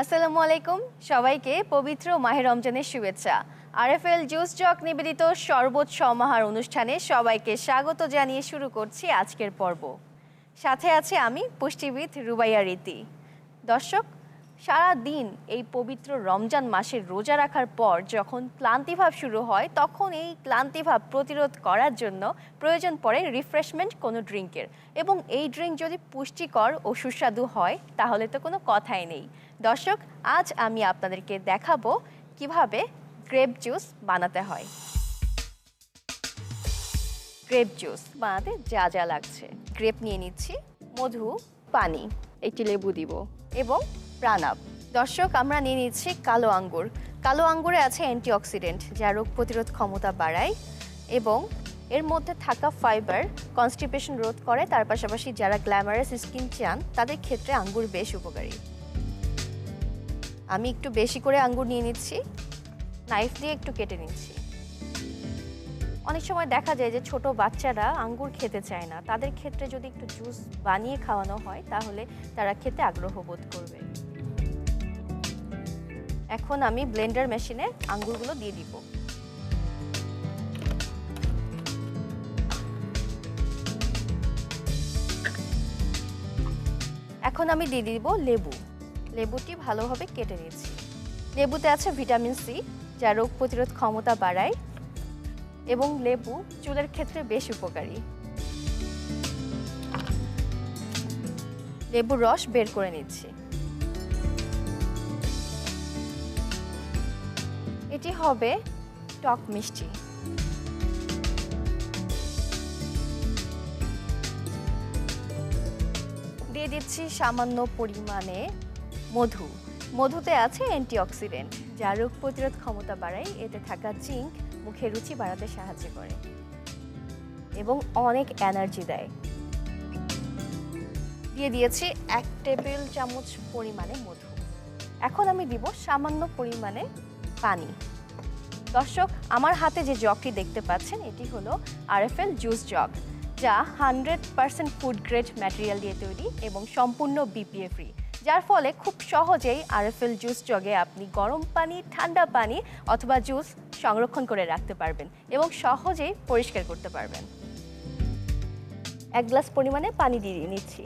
আসসালামু আলাইকুম সবাইকে পবিত্র মাহে রমজানের শুভেচ্ছা। আরএফএল জুস জক নিবেদিত শরবত সমাহার অনুষ্ঠানে সবাইকে স্বাগত জানিয়ে শুরু করছি আজকের পর্ব। সাথে আছে আমি পুষ্টিবিদ রুবাইয়া রীতি। দর্শক সারা দিন এই পবিত্র রমজান মাসের রোজা রাখার পর যখন ক্লান্তিভাব শুরু হয় তখন এই ক্লান্তিভাব প্রতিরোধ করার জন্য প্রয়োজন পড়ে রিফ্রেশমেন্ট কোনো ড্রিঙ্কের। এবং এই ড্রিঙ্ক যদি পুষ্টিকর ও সুস্বাদু হয় তাহলে তো কোনো কথাই নেই। দর্শক আজ আমি আপনাদেরকে দেখাবো কীভাবে গ্রেপ জুস বানাতে হয়। গ্রেপ জুস বানাতে যা যা লাগছে। গ্রেপ নিয়ে নিচ্ছি মধু পানি একটি লেবু দিব। এবং প্রাণাপ। দর্শক, আমরা নিয়ে নিচ্ছি কালো আঙ্গুর। কালো আঙ্গুরে আছে অ্যান্টিঅক্সিডেন্ট, যা রোগ প্রতিরোধ ক্ষমতা বাড়ায় এবং এর মধ্যে থাকা ফাইবার কনস্টিপেশন রোধ করে। তার পাশাপাশি যারা গ্ল্যামারাস স্কিন চান, তাদের ক্ষেত্রে আঙ্গুর বেশ উপকারী। আমি একটু বেশি করে আঙ্গুর নিয়ে নিচ্ছি। নাইফ দিয়ে একটু কেটে নিচ্ছি। অনেক সময় দেখা যায় যে ছোট বাচ্চারা আঙ্গুর খেতে চায় না। তাদের ক্ষেত্রে যদি একটু জুস বানিয়ে খাওয়ানো হয়, তাহলে তারা খেতে আগ্রহ বোধ করবে। এখন আমি ব্লেন্ডার মেশিনে আঙ্গুরগুলো দিয়ে দিব। এখন আমি দিয়ে দিব লেবু। লেবুটি ভালোভাবে কেটে নিয়েছি। লেবুতে আছে ভিটামিন সি, যা রোগ প্রতিরোধ ক্ষমতা বাড়ায় এবং লেবু চুলের ক্ষেত্রে বেশ উপকারী। লেবুর রস বের করে নিচ্ছি। এটি হবে টক মিষ্টি। দিয়ে দিচ্ছি সামান্য পরিমাণে মধু। মধুতে আছে অ্যান্টিঅক্সিডেন্ট, যা রোগ প্রতিরোধ ক্ষমতা বাড়ায়। এতে থাকা জিঙ্ক মুখের রুচি বাড়াতে সাহায্য করে এবং অনেক এনার্জি দেয়। দিয়ে দিয়েছি এক টেবিল চামচ পরিমাণে মধু। এখন আমি দিব সামান্য পরিমাণে পানি। দর্শক, আমার হাতে যে জগটি দেখতে পাচ্ছেন, এটি হলো আরএফএল জুস জগ, যা hundred percent food grade material দিয়ে তৈরি এবং সম্পূর্ণ বিপিএ ফ্রি যার ফলে খুব সহজেই আরএফএল জুস জগে আপনি গরম পানি, ঠান্ডা পানি অথবা জুস সংরক্ষণ করে রাখতে পারবেন এবং সহজেই পরিষ্কার করতে পারবেন। এক গ্লাস পরিমাণে পানি দিয়ে নিচ্ছি।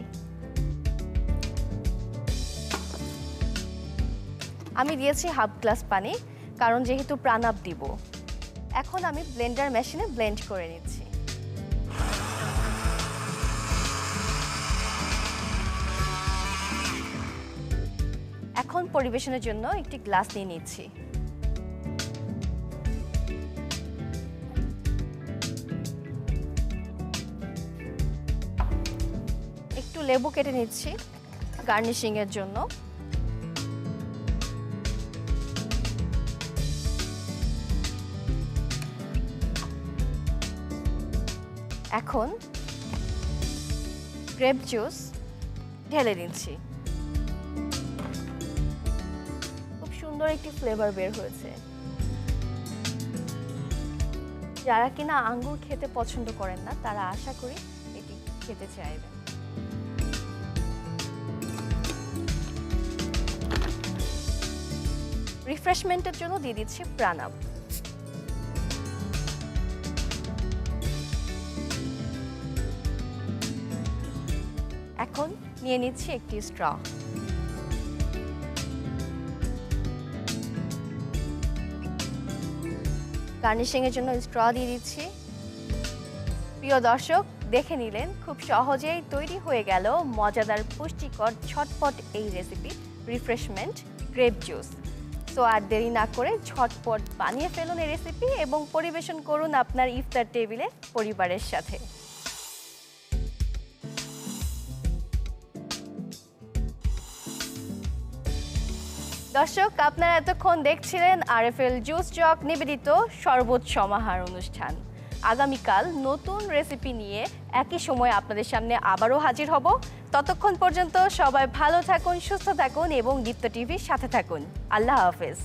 আমি দিয়েছি হাফ গ্লাস পানি। কারণ যেহেতু প্রাণাপ দিব। এখন আমি ব্লেন্ডার মেশিনে ব্লেন্ড করে নিচ্ছি। এখন পরিবেশনের জন্য একটি গ্লাস নিয়ে নিচ্ছি। একটু লেবু কেটে নিচ্ছি গার্নিশিং এর জন্য। এখন গ্রেপ জুস ঢেলে দিচ্ছি খুব সুন্দর একটি ফ্লেভার বের হয়েছে। যারা কিনা আঙ্গুর খেতে পছন্দ করেন না, তারা আশা করি এটি খেতে চাইবেন। রিফ্রেশমেন্টের জন্য দিয়ে দিচ্ছি প্রাণাপ এখন নিয়ে নিচ্ছি একটি স্ট্র গার্নিশিং এর জন্য স্ট্র দিয়ে দিচ্ছি। প্রিয় দর্শক, দেখে নিলেন, খুব সহজেই তৈরি হয়ে গেল মজাদার পুষ্টিকর ছটপট এই রেসিপি রিফ্রেশমেন্ট গ্রেপ জুস তো আর দেরি না করে ঝটপট বানিয়ে ফেলুন এই রেসিপি এবং পরিবেশন করুন আপনার ইফতার টেবিলে পরিবারের সাথে। দর্শক, আপনারা এতক্ষণ দেখছিলেন আর এফ এল জুস চক নিবেদিত সর্বোচ্চ সমাহার অনুষ্ঠান। আগামীকাল নতুন রেসিপি নিয়ে একই সময় আপনাদের সামনে আবারও হাজির হব। ততক্ষণ পর্যন্ত সবাই ভালো থাকুন, সুস্থ থাকুন এবং দীপ্ত টিভির সাথে থাকুন। আল্লাহ হাফেজ।